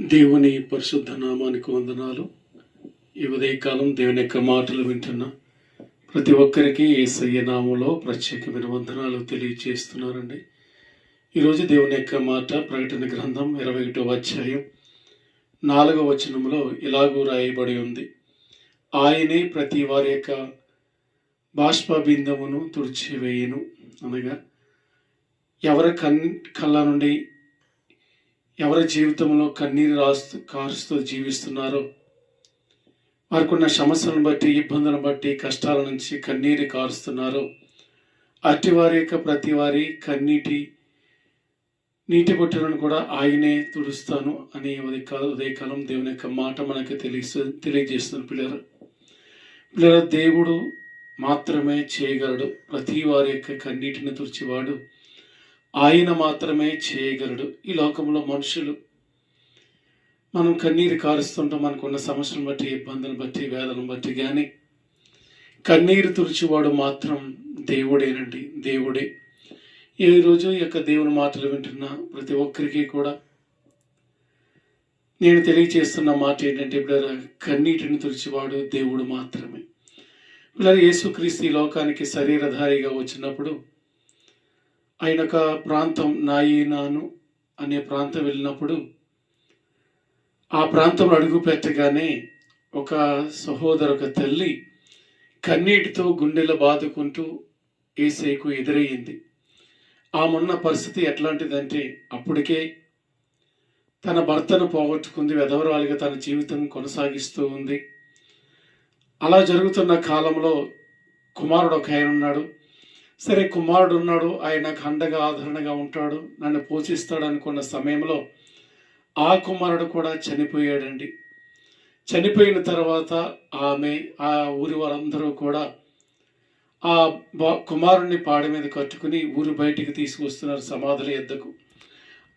దేవుని పరిశుద్ధ నామానికి వందనాలు. ఈ ఉదయకాలం దేవుని యొక్క మాటలు వింటున్న ప్రతి ఒక్కరికి ఏసయ్య నామంలో ప్రత్యేకమైన వందనాలు తెలియజేస్తున్నారండి. ఈరోజు దేవుని యొక్క మాట ప్రకటన గ్రంథం ఇరవై ఒకటో అధ్యాయం నాలుగవ వచనంలో ఇలాగూ రాయబడి ఉంది. ఆయనే ప్రతి వారి యొక్క బాష్పబిందమును తుడిచివేయును అనగా ఎవరి కన్ కళ్ళ నుండి ఎవరి జీవితంలో కన్నీరు రాస్తూ కారుస్తూ జీవిస్తున్నారో వారికి ఉన్న సమస్యలను బట్టి ఇబ్బందులను బట్టి కష్టాల నుంచి కన్నీరు కారుస్తున్నారో అట్టి వారి యొక్క ప్రతి వారి కన్నీటి నీటి బొట్టులను కూడా ఆయనే తుడుస్తాను అని ఉదయకాల ఉదయకాలం దేవుని యొక్క మాట మనకి తెలియ తెలియజేస్తుంది పిల్లలు. పిల్లల దేవుడు మాత్రమే చేయగలడు. ప్రతి వారి యొక్క కన్నీటిని తుడిచేవాడు ఆయన మాత్రమే చేయగలడు ఈ లోకంలో మనుషులు. మనం కన్నీరు కారుస్తుంటాం మనకున్న సమస్యను బట్టి ఇబ్బందులను బట్టి వేదలను బట్టి కానీ కన్నీరు తుడిచేవాడు మాత్రం దేవుడేనండి దేవుడే. ఈ రోజు ఈ యొక్క దేవుని మాటలు వింటున్న ప్రతి ఒక్కరికి కూడా నేను తెలియచేస్తున్న మాట ఏంటంటే ఇప్పుడు కన్నీటిని తుడిచేవాడు దేవుడు మాత్రమే. ఇలా యేసుక్రీస్తు ఈ లోకానికి శరీరధారిగా వచ్చినప్పుడు ఆయన ఒక ప్రాంతం నాయినాను అనే ప్రాంతం వెళ్ళినప్పుడు ఆ ప్రాంతంలో అడుగు పెట్టగానే ఒక సహోదరు ఒక తల్లి కన్నీటితో గుండెలు బాదుకుంటూ ఏసైకు ఎదురయ్యింది. ఆమెన్న పరిస్థితి ఎట్లాంటిదంటే అప్పటికే తన భర్తను పోగొట్టుకుంది వెధవరాలుగా తన జీవితం కొనసాగిస్తూ ఉంది. అలా జరుగుతున్న కాలంలో కుమారుడు ఒక ఆయన ఉన్నాడు. సరే కుమారుడు ఉన్నాడు. ఆయన అండగా ఆదరణగా ఉంటాడు. నన్ను పోషిస్తాడు అనుకున్న సమయంలో ఆ కుమారుడు కూడా చనిపోయాడండి. చనిపోయిన తర్వాత ఆమె ఆ ఊరి వారందరూ కూడా ఆ కుమారుణ్ణి పాడ మీద కట్టుకుని ఊరు బయటికి తీసుకొస్తున్నారు సమాధుల ఎద్దకు.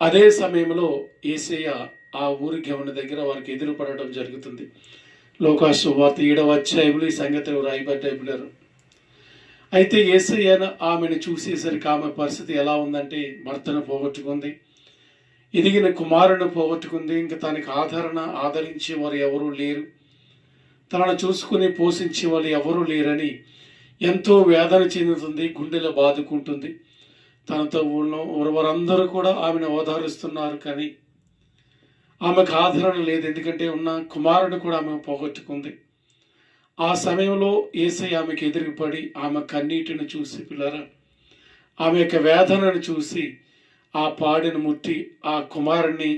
అదే సమయంలో ఏసయ్య ఆ ఊరి గమని దగ్గర వారికి ఎదురుపడడం జరుగుతుంది. లోకాసు వార్త ఏడవ అధ్యాయంలో ఈ సంగతి రాయబడ్డాయి అయితే ఏసయ్యన ఆమెను చూసేసరికి ఆమె పరిస్థితి ఎలా ఉందంటే భర్తను పోగొట్టుకుంది. ఎదిగిన కుమారుని పోగొట్టుకుంది. ఇంకా తనకి ఆదరణ ఆదరించే వారు ఎవరూ లేరు. తనను చూసుకుని పోషించే వాళ్ళు ఎవరూ లేరని ఎంతో వేదన చెందుతుంది గుండెలో బాదుకుంటుంది. తనతో ఉన్న వారందరూ కూడా ఆమెను ఓదారుస్తున్నారు కానీ ఆమెకు ఆదరణ లేదు. ఎందుకంటే ఉన్న కుమారుడు కూడా ఆమె పోగొట్టుకుంది. ఆ సమయంలో ఏసై ఆమెకు ఎదురుపడి ఆమె కన్నీటిని చూసి పిల్లరా ఆమె యొక్క వేదనను చూసి ఆ పాడిని ముట్టి ఆ కుమారుణ్ణి